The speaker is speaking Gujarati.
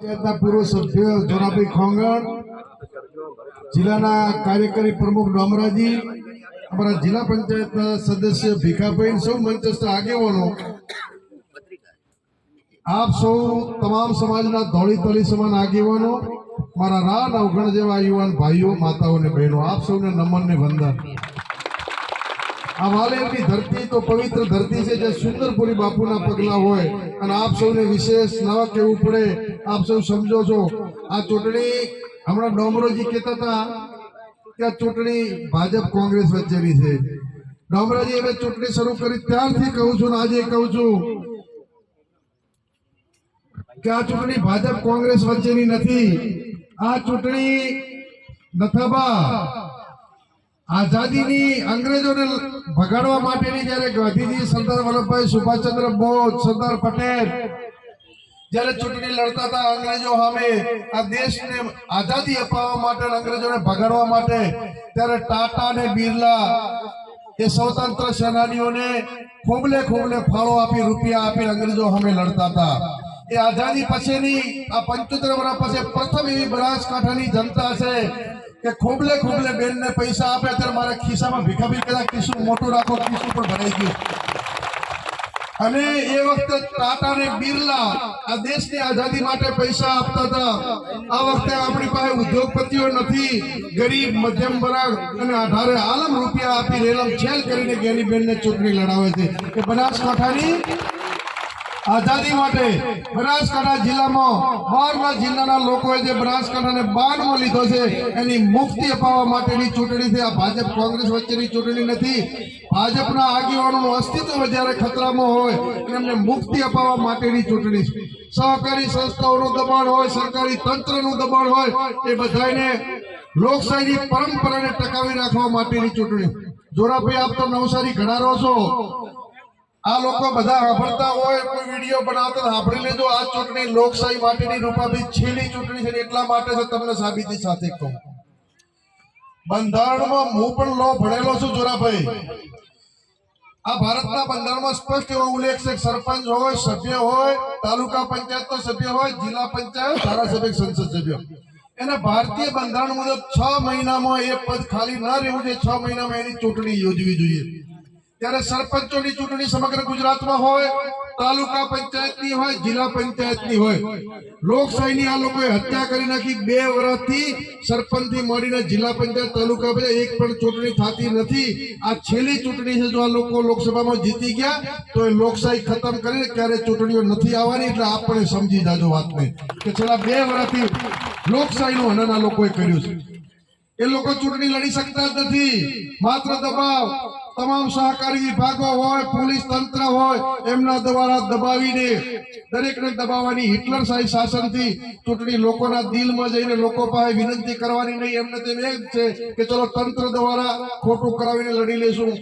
પૂર્વ સભ્ય જોરાભાઈ ખોંગણ, જિલ્લાના કાર્યકારી પ્રમુખ ડોમરાજી અમારા જિલ્લા પંચાયતના સદસ્ય ભીખાભાઈ સૌ મંચસ્થ આગેવાનો. આપ સૌ તમામ સમાજના ધોળી તળી સમાન આગેવાનો, મારા રાન અવગણ જેવા યુવાન ભાઈઓ, માતાઓ અને બહેનો, આપ સૌને નમન ને વંદન. આ વાલેરની ધરતી તો પવિત્ર ધરતી છે જે સુંદરપુરી બાપુના પગલા હોય. અને આપ સૌને વિશેષ ન કહેવું પડે. આપ સૌ સમજો છો. આ ચૂંટણી હમણાં ડોમરોજી કહેતા હતા કે આ ચૂંટણી ભાજપ કોંગ્રેસ વચ્ચેની છે. ડોમરાજી હવે ચૂંટણી શરૂ કરી ત્યારથી કહું છું ને આજે કહું છું કે આ ચૂંટણી ભાજપ કોંગ્રેસ વચ્ચેની નથી. આ ચૂંટણી નથાબા આઝાદીની અંગ્રેજોને ભગાડવા માટેની જ્યારે ગાંધીજી સરદાર વલ્લભભાઈ સુભાષચંદ્ર બોઝ, સરદાર પટેલ જ્યારે ચૂંટણી લડતા હતા અંગ્રેજો સામે, આ દેશને આઝાદી અપાવવા માટે અંગ્રેજોને ભગાડવા માટે, ત્યારે ટાટા અને બિરલા એ સ્વતંત્ર સેનાનીઓને ખૂબલે ખૂબલે ફાળો આપી, રૂપિયા આપી અંગ્રેજો સામે લડતા હતા. એ આઝાદી પછીની, આ પંચોતેર વર્ષ પછી પ્રથમ એવી બનાસકાંઠાની જનતા છે કે ખોબલે ખોબલે બેનને પૈસા આપે ત્યારે મારા ખિસ્સામાં ભીખા ભીખા ખિસ્સું મોટું રાખો ખિસ્સું પણ ભરાઈ ગયું. અને એ વખતે ટાટા ને બિરલા આ દેશની આઝાદી માટે પૈસા આપતા હતા. આ વખતે આપણી પાસે ઉદ્યોગપતિઓ નથી, ગરીબ, મધ્યમ વર્ગ અને આધારે આલમ રૂપિયા આપી રેલમ છેલ કરીને ગેનીબેન ને ચૂંટણી લડાવે છે. કે બનાસકાંઠાની આઝાદી માટે બનાસકાંઠા જિલ્લામાં બહારના જિલ્લાના લોકોએ જે બનાસકાંઠાને બાનમાં લીધો છે, એની મુક્તિ અપાવવા માટેની ચૂંટણી છે. આ ભાજપ કોંગ્રેસ વચ્ચેની ચૂંટણી નથી. ભાજપના આગેવાનોનું અસ્તિત્વ જ્યારે ખતરામાં હોય એમને મુક્તિ અપાવવા માટેની ચૂંટણી છે. સહકારી સંસ્થાઓનું દબાણ હોય, સરકારી તંત્રનું દબાણ હોય, એ બધાને લોકશાહીની પરંપરાને ટકાવી રાખવા માટેની ચૂંટણી. જોરાભાઈ, આપ તો નવસારી ઘડા રહો છો. આ લોકો બધા સાંભળતા હોય, કોઈ વીડિયો બનાવતા સાંભળી લેજો. આ ચૂંટણી લોકશાહી માટેની રૂપાભી છેલ્લી ચૂંટણી છે એટલા માટે તમને સાબિતી સાથે કહું. બંધારણમાં હું પણ લો ભણેલો છું, જોરાભાઈ. આ ભારતના બંધારણમાં સ્પષ્ટ એવો ઉલ્લેખ છે સરપંચ હોય, સભ્ય હોય, તાલુકા પંચાયતનો સભ્ય હોય, જિલ્લા પંચાયત, ધારાસભ્ય, સંસદ સભ્ય. એને ભારતીય બંધારણ મુજબ છ મહિનામાં એ પદ ખાલી ન રહેવું જોઈએ, છ મહિનામાં એની ચૂંટણી યોજવી જોઈએ. ત્યારે સરપંચોની ચૂંટણી સમગ્ર ગુજરાતમાં હોય, તાલુકા પંચાયતની હોય, જિલ્લા પંચાયતની હોય, લોકશાહીની આ લોકોએ હત્યા કરી નાખી બે વર્ષથી સરપંચથી મળીને જિલ્લા પંચાયત, તાલુકા પંચાયત, એક પણ ચૂંટણી થતી નથી. આ છેલ્લી ચૂંટણી છે, જો આ લોકો લોકસભામાં જીતી ગયા, તો એ લોકશાહી ખતમ કરીને ક્યારે ચૂંટણીઓ નથી આવવાની, એટલે આપણે સમજી જાજો વાતને કે છેલ્લા બે વર્ષથી લોકશાહીનું હનન આ લોકોએ કર્યું છે. એ લોકો ચૂંટણી લડી શકતા જ નથી. માત્ર દબાવ. તમામ સહકારી વિભાગો હોય, પોલીસ તંત્ર હોય, એમના દ્વારા દબાવીને દરેકને દબાવવાની હિટલર શાહી શાસનથી ચૂંટણી લોકોના દિલમાં જઈને લોકો પાસે વિનંતી કરવાની નહીં. એમને તેમ એ છે કે ચલો તંત્ર દ્વારા ખોટું કરાવીને લડી લેશું